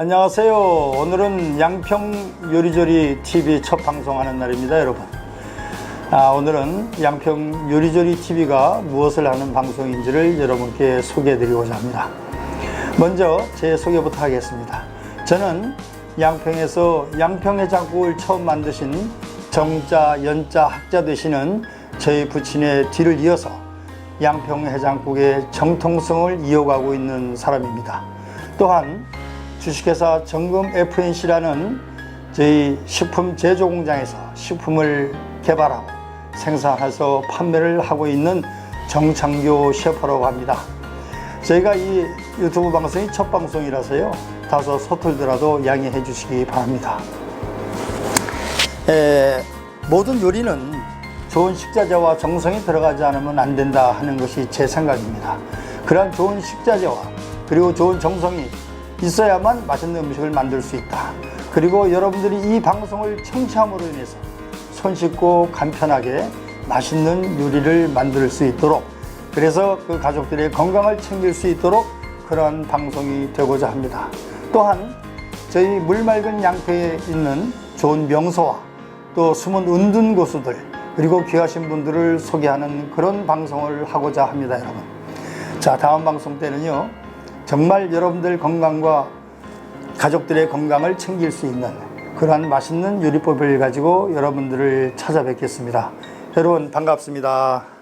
안녕하세요. 오늘은 양평 요리조리 TV 첫 방송하는 날입니다, 여러분. 아, 오늘은 양평 요리조리 TV가 무엇을 하는 방송인지를 여러분께 소개해 드리고자 합니다. 먼저 제 소개부터 하겠습니다. 저는 양평에서 양평해장국을 처음 만드신 정자, 연자, 학자 되시는 저희 부친의 뒤를 이어서 양평 해장국의 정통성을 이어가고 있는 사람입니다. 또한 주식회사 정금 FNC라는 저희 식품 제조 공장에서 식품을 개발하고 생산해서 판매를 하고 있는 정창교 셰프라고 합니다. 저희가 이 유튜브 방송이 첫 방송이라서요. 다소 서툴더라도 양해해 주시기 바랍니다. 에, 모든 요리는 좋은 식자재와 정성이 들어가지 않으면 안 된다 하는 것이 제 생각입니다. 그러한 좋은 식자재와 그리고 좋은 정성이 있어야만 맛있는 음식을 만들 수 있다. 그리고 여러분들이 이 방송을 청취함으로 인해서 손쉽고 간편하게 맛있는 요리를 만들 수 있도록 그래서 그 가족들의 건강을 챙길 수 있도록 그러한 방송이 되고자 합니다. 또한 저희 물맑은 양평에 있는 좋은 명소와 또 숨은 은둔 고수들 그리고 귀하신 분들을 소개하는 그런 방송을 하고자 합니다, 여러분. 자, 다음 방송 때는요. 정말 여러분들 건강과 가족들의 건강을 챙길 수 있는 그러한 맛있는 요리법을 가지고 여러분들을 찾아뵙겠습니다. 여러분 반갑습니다.